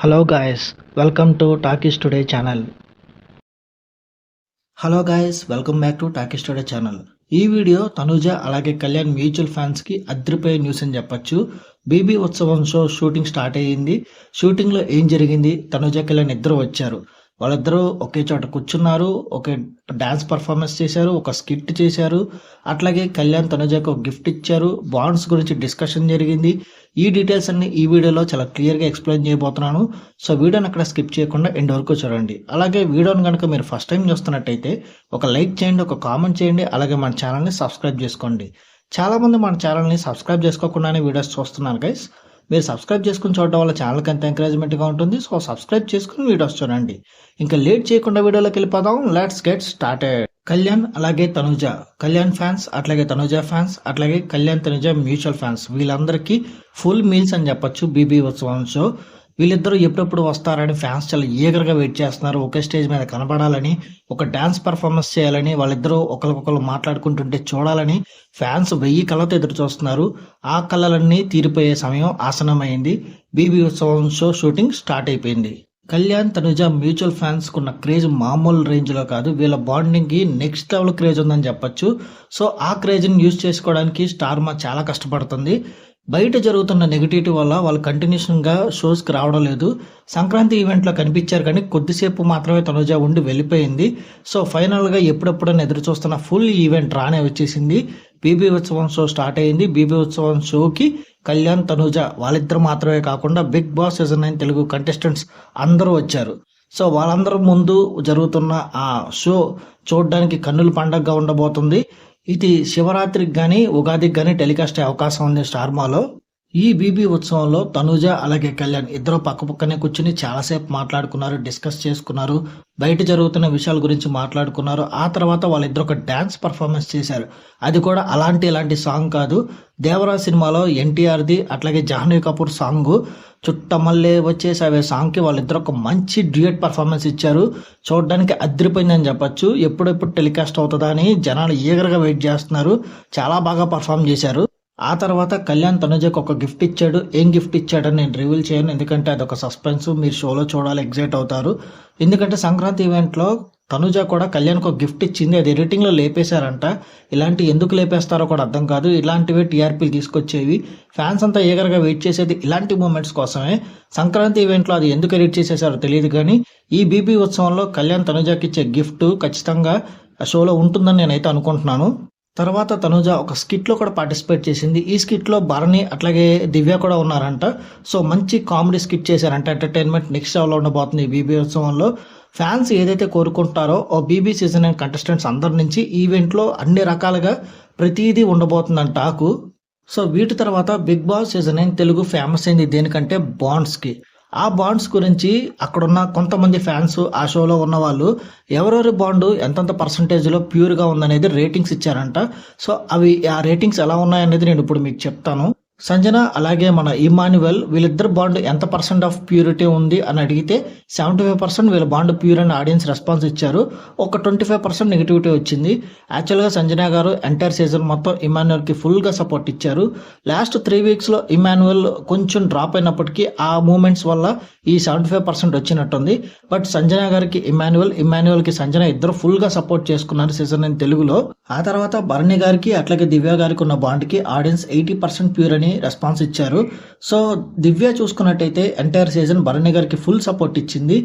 Hello guys welcome to talkies today channel hello guys welcome back to talkies today channel ఈ video Tanuja అలాగే Kalyan mutual ఫ్యాన్స్కి అద్రిపోయే news అని చెప్పొచ్చు. BB ఉత్సవం show shooting start అయ్యింది. షూటింగ్లో ఏం జరిగింది? తనుజ కళ్యాణ్ ఇద్దరు వచ్చారు. వాళ్ళిద్దరూ ఒకే చోట కూర్చున్నారు ఒకే డాన్స్ పర్ఫార్మెన్స్ చేశారు ఒక స్కిట్ చేశారు అట్లాగే కళ్యాణ్ తనుజకు ఒక గిఫ్ట్ ఇచ్చారు బాండ్స్ గురించి డిస్కషన్ జరిగింది. ఈ డీటెయిల్స్ అన్ని ఈ వీడియోలో చాలా క్లియర్గా ఎక్స్ప్లెయిన్ చేయబోతున్నాను. సో వీడియోని అక్కడ స్కిప్ చేయకుండా ఎండ్ వరకు చూడండి. అలాగే వీడియోని కనుక మీరు ఫస్ట్ టైం చూస్తున్నట్టయితే ఒక లైక్ చేయండి ఒక కామెంట్ చేయండి అలాగే మన ఛానల్ని సబ్స్క్రైబ్ చేసుకోండి. చాలామంది మన ఛానల్ని సబ్స్క్రైబ్ చేసుకోకుండానే వీడియోస్ చూస్తున్నారు గైస్ మీరు సబ్స్క్రైబ్ చేసుకుని చూడడం వల్ల ఛానల్కి ఎంత ఎంకరేజ్మెంట్గా ఉంటుంది సో సబ్స్క్రైబ్ చేసుకుని వీడియోస్ చూడండి. ఇంకా లేట్ చేయకుండా వీడియోలోకి వెళ్ళిపోదాం. లెట్స్ గెట్ స్టార్టెడ్ కళ్యాణ్ అలాగే తనుజ. కళ్యాణ్ ఫ్యాన్స్ అట్లాగే తనుజ ఫ్యాన్స్ అట్లాగే కళ్యాణ్ తనుజ మ్యూచువల్ ఫ్యాన్స్ వీళ్ళందరికీ ఫుల్ మీల్స్ అని చెప్పొచ్చు. బీబీ ఉత్సవం షో వీళ్ళిద్దరూ ఎప్పుడెప్పుడు వస్తారని ఫ్యాన్స్ చాలా ఈగర్గా వెయిట్ చేస్తున్నారు. ఒకే స్టేజ్ మీద కనబడాలని ఒక డ్యాన్స్ పర్ఫార్మెన్స్ చేయాలని వాళ్ళిద్దరూ ఒకరికొకరు మాట్లాడుకుంటుంటే చూడాలని ఫ్యాన్స్ వెయ్యి కళ్ళతో ఎదురు చూస్తున్నారు ఆ కళ్ళలన్నీ తీరిపోయే సమయం ఆసనమైంది బీబీ ఉత్సవం షో షూటింగ్ స్టార్ట్ అయిపోయింది. కళ్యాణ్ తనుజ మ్యూచువల్ ఫ్యాన్స్ కున్న క్రేజ్ మామూలు రేంజ్లో కాదు. వీళ్ళ బాండింగ్కి నెక్స్ట్ లెవెల్ క్రేజ్ ఉందని చెప్పొచ్చు. సో ఆ క్రేజ్ని యూజ్ చేసుకోవడానికి స్టార్ మా చాలా కష్టపడుతుంది. బయట జరుగుతున్న నెగిటివిటీ వల్ల వాళ్ళు కంటిన్యూషన్గా షోస్కి రావడం లేదు. సంక్రాంతి ఈవెంట్లో కనిపించారు కానీ కొద్దిసేపు మాత్రమే తనుజ ఉండి వెళ్ళిపోయింది. సో ఫైనల్గా ఎప్పుడెప్పుడైనా ఎదురు చూస్తున్న ఫుల్ ఈవెంట్ రానే వచ్చేసింది. బీబీ ఉత్సవం షో స్టార్ట్ అయింది. బీబీ ఉత్సవం షోకి కళ్యాణ్ తనుజ వాళ్ళిద్దరు మాత్రమే కాకుండా big boss season nine Telugu contestants అందరూ వచ్చారు. సో వాళ్ళందరూ ముందు జరుగుతున్న ఆ షో చూడడానికి కన్నుల పండగగా ఉండబోతుంది. ఇది శివరాత్రికి కానీ ఉగాదికి కానీ టెలికాస్ట్ అయ్యే అవకాశం ఉంది స్టార్మాలో ఈ బీబీ ఉత్సవంలో తనుజ అలాగే కళ్యాణ్ ఇద్దరు పక్క పక్కనే కూర్చుని చాలాసేపు మాట్లాడుకున్నారు డిస్కస్ చేసుకున్నారు బయట జరుగుతున్న విషయాల గురించి మాట్లాడుకున్నారు. ఆ తర్వాత వాళ్ళిద్దరు ఒక డ్యాన్స్ పర్ఫార్మెన్స్ చేశారు. అది కూడా అలాంటి ఇలాంటి సాంగ్ కాదు. దేవరా సినిమాలో ఎన్టీఆర్ది అట్లాగే జాహ్నవి కపూర్ సాంగ్. చుట్టమల్లే వచ్చేసి అవే సాంగ్కి వాళ్ళిద్దరు ఒక మంచి డ్యూయట్ పర్ఫార్మెన్స్ ఇచ్చారు. చూడడానికి అదిరిపోయిందని చెప్పొచ్చు. ఎప్పుడెప్పుడు టెలికాస్ట్ అవుతుందా అని జనాలు ఈగర్గా వెయిట్ చేస్తున్నారు. చాలా బాగా పర్ఫామ్ చేశారు. ఆ తర్వాత కళ్యాణ్ తనుజకు ఒక గిఫ్ట్ ఇచ్చాడు. ఏం గిఫ్ట్ ఇచ్చాడని నేను రివీల్ చేయను. ఎందుకంటే అదొక సస్పెన్స్. మీరు షోలో చూడాలి ఎగ్జైట్ అవుతారు. ఎందుకంటే సంక్రాంతి ఈవెంట్లో తనుజ కూడా కళ్యాణ్కి ఒక గిఫ్ట్ ఇచ్చింది. అది ఎడిటింగ్లో లేపేశారంట. ఇలాంటి ఎందుకు లేపేస్తారో కూడా అర్థం కాదు. ఇలాంటివి టీఆర్పీలు తీసుకొచ్చేవి. ఫ్యాన్స్ అంతా ఏగర్గా వెయిట్ చేసేది ఇలాంటి మూమెంట్స్ కోసమే. సంక్రాంతి ఈవెంట్లో అది ఎందుకు ఎడిట్ చేసేసారో తెలియదు కానీ ఈ బీబీ ఉత్సవంలో కళ్యాణ్ తనుజకి ఇచ్చే గిఫ్ట్ ఖచ్చితంగా షోలో ఉంటుందని నేనైతే అనుకుంటున్నాను. తర్వాత తనుజ ఒక స్కిట్లో కూడా పార్టిసిపేట్ చేసింది. ఈ స్కిట్లో భరణి అట్లాగే దివ్య కూడా ఉన్నారంట. సో మంచి కామెడీ స్కిట్ చేశారంట. ఎంటర్టైన్మెంట్ నెక్స్ట్ లెవెల్లో ఉండబోతుంది ఈ బీబీ ఉత్సవంలో. ఫ్యాన్స్ ఏదైతే కోరుకుంటారో ఓ బీబీ సీజన్ అండ్ కంటెస్టెంట్స్ అందరి నుంచి ఈవెంట్లో అన్ని రకాలుగా ప్రతిదీ ఉండబోతుందని టాకు సో వీటి తర్వాత big boss season nine Telugu famous అయింది దేనికంటే బాండ్స్కి. ఆ బాండ్స్ గురించి అక్కడున్న కొంతమంది ఫ్యాన్స్ ఆ షోలో ఉన్న వాళ్ళు ఎవరెవరి బాండ్ ఎంతెంత పర్సంటేజ్లో ప్యూర్గా ఉందనేది రేటింగ్స్ ఇచ్చారంట. సో అవి ఆ రేటింగ్స్ ఎలా ఉన్నాయనేది నేను ఇప్పుడు మీకు చెప్తాను. సంజన అలాగే మన ఇమాన్యువల్ వీళ్ళిద్దరు బాండ్ ఎంత పర్సెంట్ ఆఫ్ ప్యూరిటీ ఉంది అని అడిగితే సెవెంటీ ఫైవ్ పర్సెంట్ వీళ్ళ బాండ్ ప్యూర్ అని ఆడియన్స్ రెస్పాన్స్ ఇచ్చారు. ఒక ట్వంటీ ఫైవ్ పర్సెంట్ నెగిటివిటీ వచ్చింది. యాక్చువల్గా సంజన గారు ఎంటైర్ సీజన్ మొత్తం ఇమాన్యువల్కి ఫుల్గా సపోర్ట్ ఇచ్చారు. లాస్ట్ త్రీ వీక్స్లో ఇమాన్యువల్ కొంచెం డ్రాప్ అయినప్పటికీ ఆ మూమెంట్స్ వల్ల ఈ సెవెంటీ ఫైవ్ పర్సెంట్ వచ్చినట్టుంది. బట్ సంజన గారికి ఇమాన్యువల్ ఇమాన్యువల్కి సంజన ఇద్దరు ఫుల్గా సపోర్ట్ చేసుకున్నారు సీజన్ తెలుగులో. ఆ తర్వాత భరణి గారికి అట్లాగే దివ్య గారికి ఉన్న బాండ్కి ఆడియన్స్ ఎయిటీ పర్సెంట్ ప్యూర్ అని రెస్పాన్స్ ఇచ్చారు. సో దివ్య చూసుకున్నట్టయితే ఎంటైర్ సీజన్ భరణి గారికి ఫుల్ సపోర్ట్ ఇచ్చింది.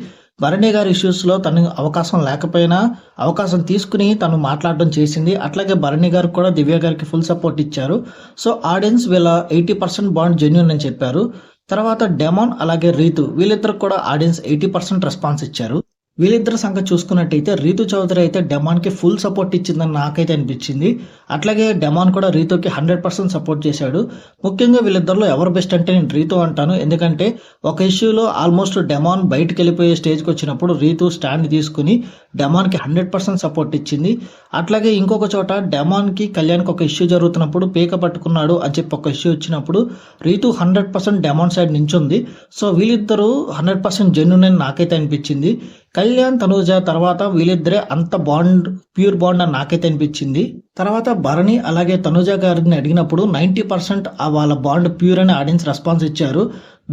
భరణి గారి ఇష్యూస్లో తనకు అవకాశం లేకపోయినా అవకాశం తీసుకుని తను మాట్లాడడం చేసింది. అట్లాగే భరణి గారు కూడా దివ్య గారికి ఫుల్ సపోర్ట్ ఇచ్చారు. సో ఆడియన్స్ వీళ్ళ ఎయిటీ పర్సెంట్ బాండ్ జెన్యున్ అని చెప్పారు. తర్వాత డెమాన్ అలాగే రీతు వీళ్ళిద్దరు కూడా ఆడియన్స్ ఎయిటీ పర్సెంట్ రెస్పాన్స్ ఇచ్చారు. వీళ్ళిద్దరి సంగతి చూసుకున్నట్టయితే రీతు చౌదరి అయితే డెమాన్కి ఫుల్ సపోర్ట్ ఇచ్చిందని నాకైతే అనిపించింది. అట్లాగే డెమాన్ కూడా రీతుకి హండ్రెడ్ పర్సెంట్ సపోర్ట్ చేశాడు. ముఖ్యంగా వీళ్ళిద్దరిలో ఎవరు బెస్ట్ అంటే నేను రీతు అంటాను. ఎందుకంటే ఒక ఇష్యూలో ఆల్మోస్ట్ డెమాన్ బయటకు వెళ్ళిపోయే స్టేజ్కి వచ్చినప్పుడు రీతు స్టాండ్ తీసుకుని డెమాన్కి హండ్రెడ్ పర్సెంట్ సపోర్ట్ ఇచ్చింది. అట్లాగే ఇంకొక చోట డెమాన్కి కళ్యాణ్కి ఒక ఇష్యూ జరుగుతున్నప్పుడు పీక పట్టుకున్నాడు అని చెప్పి ఒక ఇష్యూ వచ్చినప్పుడు Ritu hundred percent demon side నించుంది. So వీళ్ళిద్దరూ హండ్రెడ్ పర్సెంట్ జెన్యున్ అని నాకైతే అనిపించింది. కళ్యాణ్ తనూజ తర్వాత వీళ్ళిద్దరే అంత బాండ్ ప్యూర్ బాండ్ అని నాకైతే అనిపించింది. తర్వాత భరణి అలాగే తనుజ గారిని అడిగినప్పుడు నైంటీ పర్సెంట్ వాళ్ళ బాండ్ ప్యూర్ అని ఆడియన్స్ రెస్పాన్స్ ఇచ్చారు.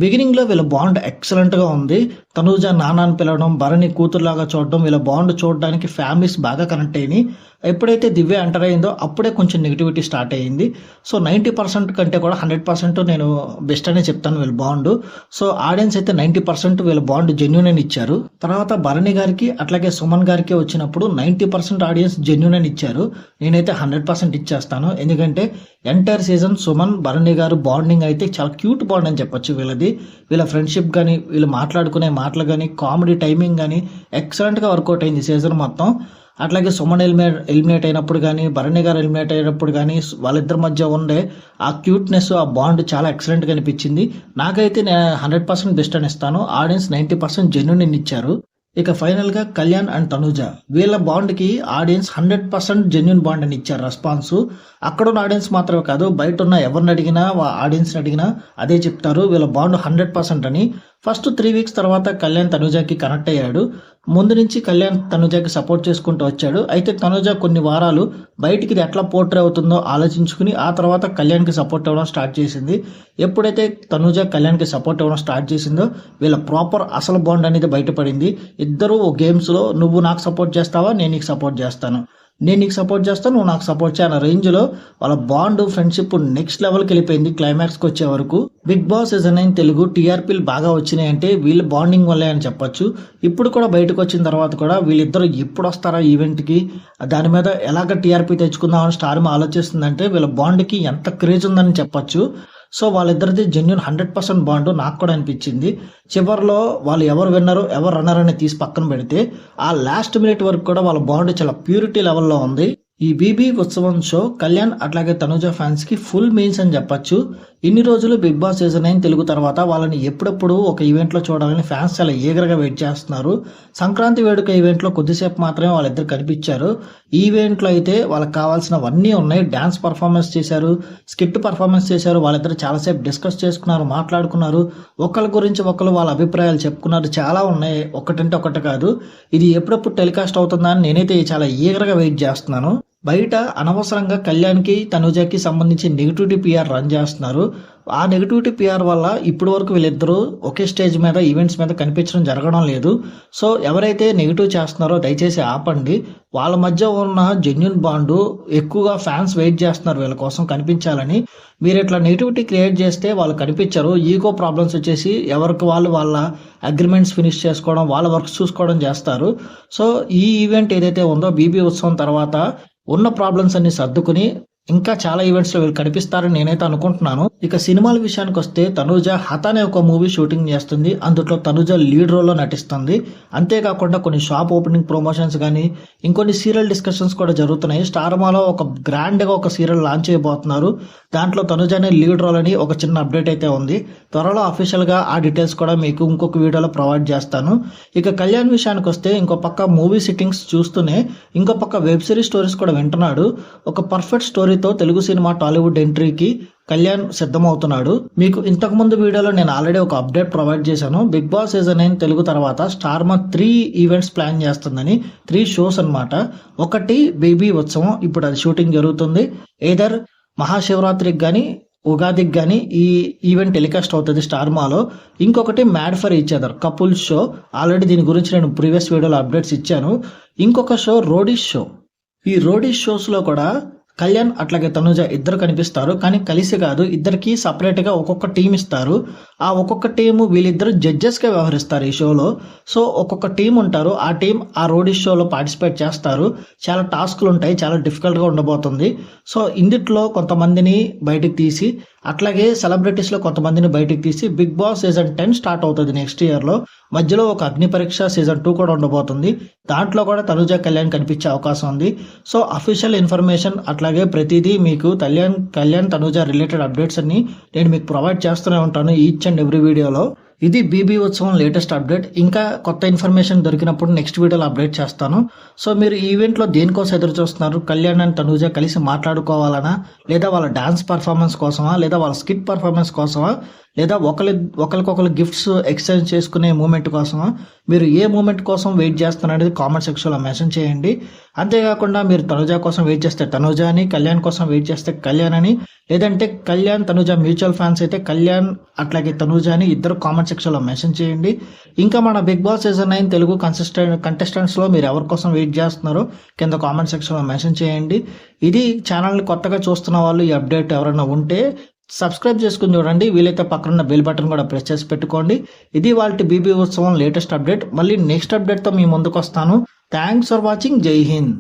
బిగినింగ్లో వీళ్ళ బాండ్ ఎక్సలెంట్గా ఉంది. తనూజ నానాన్ని పిలవడం భరణి కూతురులాగా చూడడం వీళ్ళ బాండ్ చూడడానికి ఫ్యామిలీస్ బాగా కనెక్ట్ అయినాయి. ఎప్పుడైతే దివ్య ఎంటర్ అయిందో అప్పుడే కొంచెం నెగిటివిటీ స్టార్ట్ అయ్యింది. సో నైంటీ పర్సెంట్ కంటే కూడా హండ్రెడ్ పర్సెంట్ నేను బెస్ట్ అనే చెప్తాను వీళ్ళ బాండ్ సో ఆడియన్స్ అయితే నైంటీ పర్సెంట్ వీళ్ళ బాండ్ జెన్యున్ అని ఇచ్చారు. తర్వాత భరణి గారికి అట్లాగే సుమన్ గారికి వచ్చినప్పుడు నైంటీ పర్సెంట్ ఆడియన్స్ జెన్యున్ అని ఇచ్చారు. నేనైతే హండ్రెడ్ పర్సెంట్ ఇచ్చేస్తాను. ఎందుకంటే entire season Suman Bharani garu bonding అయితే చాలా క్యూట్ బాండ్ అని చెప్పొచ్చు వీళ్ళది. వీళ్ళ ఫ్రెండ్షిప్ కానీ వీళ్ళు మాట్లాడుకునే మాటలు కానీ కామెడీ టైమింగ్ కానీ ఎక్సలెంట్గా వర్కౌట్ అయింది సీజన్ మొత్తం. అట్లాగే సుమన్ ఎలిమినేట్ ఎలిమినేట్ అయినప్పుడు కానీ భరణి గారు ఎలిమినేట్ అయినప్పుడు కానీ వాళ్ళిద్దరి మధ్య ఉండే ఆ క్యూట్నెస్ ఆ బాండ్ చాలా ఎక్సలెంట్గా అనిపించింది. నాకైతే నేను హండ్రెడ్ పర్సెంట్ బెస్ట్ అని ఇస్తాను. ఆడియన్స్ నైంటీ పర్సెంట్ జెన్యున్ ఇచ్చారు. ఇక ఫైనల్గా కళ్యాణ్ అండ్ తనుజ. వీళ్ళ బాండ్కి audience hundred percent genuine bond అని ఇచ్చారు. రెస్పాన్స్ అక్కడ ఉన్న ఆడియన్స్ మాత్రమే కాదు బయట ఉన్న ఎవరిని అడిగినా ఆడియన్స్ని అడిగినా అదే చెప్తారు. వీళ్ళ బాండ్ హండ్రెడ్ పర్సెంట్ అని. ఫస్ట్ త్రీ వీక్స్ తర్వాత కళ్యాణ్ తనుజాకి కనెక్ట్ అయ్యాడు. ముందు నుంచి కళ్యాణ్ తనుజాకి సపోర్ట్ చేసుకుంటూ వచ్చాడు. అయితే తనుజ కొన్ని వారాలు బయటికి ఇది ఎట్లా పోర్ట్రే అవుతుందో ఆలోచించుకుని ఆ తర్వాత కళ్యాణ్కి సపోర్ట్ అవ్వడం స్టార్ట్ చేసింది. ఎప్పుడైతే తనుజ కళ్యాణ్కి సపోర్ట్ అవ్వడం స్టార్ట్ చేసిందో వీళ్ళ ప్రాపర్ అసలు బాండ్ అనేది బయటపడింది. ఇద్దరు గేమ్స్లో నువ్వు నాకు సపోర్ట్ చేస్తావా? నేను నీకు సపోర్ట్ చేస్తాను. నేను నీకు సపోర్ట్ చేస్తాను నువ్వు నాకు సపోర్ట్ చేయ రేంజ్లో వాళ్ళ బాండ్ ఫ్రెండ్షిప్ నెక్స్ట్ లెవెల్కి వెళ్ళిపోయింది క్లైమాక్స్కి వచ్చే వరకు. Big boss season nine Telugu టీఆర్పీలు బాగా వచ్చినాయి అంటే వీళ్ళ బాండింగ్ వల్లే అని చెప్పొచ్చు. ఇప్పుడు కూడా బయటకు వచ్చిన తర్వాత కూడా వీళ్ళిద్దరు ఎప్పుడు వస్తారా ఈవెంట్కి దాని మీద ఎలాగ టీఆర్పీ తెచ్చుకుందామని స్టార్ ఆలోచిస్తుందంటే వీళ్ళ బాండ్కి ఎంత క్రేజ్ ఉందని చెప్పొచ్చు. సో వాళ్ళిద్దరిది జెన్యున్ హండ్రెడ్ పర్సెంట్ బాండ్ నాకు కూడా అనిపించింది. చివరిలో వాళ్ళు ఎవరు విన్నరు ఎవరు రన్నర్ అని తీసి పక్కన పెడితే ఆ లాస్ట్ మినిట్ వరకు కూడా వాళ్ళ బాండ్ చాలా ప్యూరిటీ లెవెల్లో ఉంది. ఈ బీబీ ఉత్సవం షో కళ్యాణ్ అట్లాగే తనుజ ఫ్యాన్స్కి ఫుల్ మీన్స్ అని చెప్పొచ్చు. ఇన్ని రోజులు బిగ్ బాస్ సీజన్ అయిన తెలుగు తర్వాత వాళ్ళని ఎప్పుడెప్పుడు ఒక ఈవెంట్లో చూడాలని ఫ్యాన్స్ చాలా ఈగర్గా వెయిట్ చేస్తున్నారు. సంక్రాంతి వేడుక ఈవెంట్లో కొద్దిసేపు మాత్రమే వాళ్ళిద్దరు కనిపించారు. ఈవెంట్లో అయితే వాళ్ళకి కావాల్సినవన్నీ ఉన్నాయి. డ్యాన్స్ పర్ఫార్మెన్స్ చేశారు స్కిట్ పర్ఫార్మెన్స్ చేశారు వాళ్ళిద్దరు చాలాసేపు డిస్కస్ చేసుకున్నారు మాట్లాడుకున్నారు. ఒకళ్ళ గురించి ఒకరు వాళ్ళ అభిప్రాయాలు చెప్పుకున్నారు. చాలా ఉన్నాయి. ఒకటంటే ఒకటి కాదు. ఇది ఎప్పుడెప్పుడు టెలికాస్ట్ అవుతుందా అని నేనైతే చాలా ఈగర్గా వెయిట్ చేస్తున్నాను. బయట అనవసరంగా కళ్యాణ్కి తనుజకి సంబంధించి నెగిటివిటీ పిఆర్ రన్ చేస్తున్నారు. ఆ నెగిటివిటీ పిఆర్ వల్ల ఇప్పటి వరకు వీళ్ళిద్దరూ ఒకే స్టేజ్ మీద ఈవెంట్స్ మీద కనిపించడం జరగడం లేదు. సో ఎవరైతే నెగిటివ్ చేస్తున్నారో దయచేసి ఆపండి. వాళ్ళ మధ్య ఉన్న జెన్యున్ బాండు ఎక్కువగా ఫ్యాన్స్ వెయిట్ చేస్తున్నారు వీళ్ళ కోసం కనిపించాలని. మీరు ఇట్లా నెగిటివిటీ క్రియేట్ చేస్తే వాళ్ళు కనిపించరు. ఈగో ప్రాబ్లమ్స్ వచ్చేసి ఎవరికి వాళ్ళు వాళ్ళ అగ్రిమెంట్స్ ఫినిష్ చేసుకోవడం వాళ్ళ వర్క్స్ చూసుకోవడం చేస్తారు. సో ఈ ఈవెంట్ ఏదైతే ఉందో బీబీ ఉత్సవం తర్వాత ఉన్న ప్రాబ్లమ్స్ అన్ని సర్దుకుని ఇంకా చాలా ఈవెంట్స్లో వీళ్ళు కనిపిస్తారని నేనైతే అనుకుంటున్నాను. ఇక సినిమాల విషయానికి వస్తే తనుజ హత అనే ఒక మూవీ షూటింగ్ చేస్తుంది. అందులో తనుజ లీడ్ రోల్లో నటిస్తుంది. అంతేకాకుండా కొన్ని షాప్ ఓపెనింగ్ ప్రమోషన్స్ కానీ ఇంకొన్ని సీరియల్ డిస్కషన్స్ కూడా జరుగుతున్నాయి. స్టార్మాలో ఒక గ్రాండ్గా ఒక సీరియల్ లాంచ్ చేయబోతున్నారు. దాంట్లో తనుజానే లీడ్ రోల్ అని ఒక చిన్న అప్డేట్ అయితే ఉంది. త్వరలో అఫీషియల్గా ఆ డీటెయిల్స్ కూడా మీకు ఇంకొక వీడియోలో ప్రొవైడ్ చేస్తాను. ఇక కళ్యాణ్ విషయానికి వస్తే ఇంకో పక్క మూవీ సిట్టింగ్స్ చూస్తూనే ఇంకో పక్క వెబ్ సిరీస్ స్టోరీస్ కూడా వింటున్నాడు. ఒక పర్ఫెక్ట్ స్టోరీతో తెలుగు సినిమా టాలీవుడ్ ఎంట్రీకి కళ్యాణ్ సిద్ధమవుతున్నాడు. మీకు ఇంతకుముందు వీడియోలో నేను ఆల్రెడీ ఒక అప్డేట్ ప్రొవైడ్ చేశాను. బిగ్ బాస్ సీజన్ అయిన తెలుగు తర్వాత star Maa three events plan చేస్తుందని త్రీ షోస్ అన్నమాట. ఒకటి బేబీ ఉత్సవం ఇప్పుడు అది షూటింగ్ జరుగుతుంది. ఏదర్ మహాశివరాత్రికి కానీ ఉగాదికి కానీ ఈ ఈవెంట్ టెలికాస్ట్ అవుతుంది స్టార్ మాలో. ఇంకొకటి mad for each other couple show. Already దీని గురించి నేను ప్రీవియస్ వీడియోలో అప్డేట్స్ ఇచ్చాను. ఇంకొక షో రోడీస్ షో. ఈ రోడీస్ షోస్లో కూడా కళ్యాణ్ అట్లాగే తనుజ ఇద్దరు కనిపిస్తారు. కానీ కలిసి కాదు ఇద్దరికి సపరేట్గా ఒక్కొక్క టీం ఇస్తారు. ఆ ఒక్కొక్క టీము వీళ్ళిద్దరు జడ్జెస్గా వ్యవహరిస్తారు ఈ షోలో సో ఒక్కొక్క టీం ఉంటారు. ఆ టీం ఆ రోడీ షోలో పార్టిసిపేట్ చేస్తారు. చాలా టాస్క్లు ఉంటాయి. చాలా డిఫికల్ట్గా ఉండబోతుంది. సో ఇందిట్లో కొంతమందిని బయటికి తీసి అట్లాగే సెలబ్రిటీస్లో కొంతమందిని బయటికి తీసి big boss season ten start అవుతుంది నెక్స్ట్ ఇయర్లో మధ్యలో ఒక అగ్ని పరీక్ష సీజన్ టూ కూడా ఉండబోతుంది. దాంట్లో కూడా తనుజ కళ్యాణ్ కనిపించే అవకాశం ఉంది. సో అఫీషియల్ ఇన్ఫర్మేషన్ అట్లాగే ప్రతిదీ మీకు కళ్యాణ్ కళ్యాణ్ తనుజ రిలేటెడ్ అప్డేట్స్ అన్ని నేను మీకు ప్రొవైడ్ చేస్తూనే ఉంటాను. ఈచ్ అండ్ ఎవ్రీ వీడియోలో ఇది బీబీ ఉత్సవం లేటెస్ట్ అప్డేట్ ఇంకా కొత్త ఇన్ఫర్మేషన్ దొరికినప్పుడు నెక్స్ట్ వీడియోలో అప్డేట్ చేస్తాను. సో మీరు ఈవెంట్లో దేనికోసం ఎదురు చూస్తున్నారు? కళ్యాణ్ అండ్ తనూజ కలిసి మాట్లాడుకోవాలనా? లేదా వాళ్ళ డాన్స్ పర్ఫార్మెన్స్ కోసమా? లేదా వాళ్ళ స్కిట్ పర్ఫార్మెన్స్ కోసమా? లేదా ఒకరి ఒకరికొకరు గిఫ్ట్స్ ఎక్స్చేంజ్ చేసుకునే మూమెంట్ కోసం మీరు ఏ మూమెంట్ కోసం వెయిట్ చేస్తున్నారనేది కామెంట్ సెక్షన్లో మెన్షన్ చేయండి. అంతేకాకుండా మీరు తనుజ కోసం వెయిట్ చేస్తే తనుజ అని కళ్యాణ్ కోసం వెయిట్ చేస్తే కళ్యాణ్ అని లేదంటే కళ్యాణ్ తనుజ మ్యూచువల్ ఫ్యాన్స్ అయితే కళ్యాణ్ అట్లాగే తనుజ అని ఇద్దరు కామెంట్ సెక్షన్లో మెన్షన్ చేయండి. ఇంకా మన big boss season nine Telugu consistent కంటెస్టెంట్స్లో మీరు ఎవరి కోసం వెయిట్ చేస్తున్నారో కింద కామెంట్ సెక్షన్లో మెన్షన్ చేయండి. ఇది ఛానల్ని కొత్తగా చూస్తున్న వాళ్ళు ఈ అప్డేట్ ఎవరైనా ఉంటే సబ్స్క్రైబ్ చేసుకుని చూడండి. వీలైతే పక్కన బెల్ బటన్ కూడా ప్రెస్ చేసి పెట్టుకోండి. ఇది వాళ్ళ బీబీ ఉత్సవం లేటెస్ట్ అప్డేట్ మళ్ళీ నెక్స్ట్ అప్డేట్తో మీ ముందుకు వస్తాను థ్యాంక్స్ ఫర్ వాచింగ్ జై హింద్.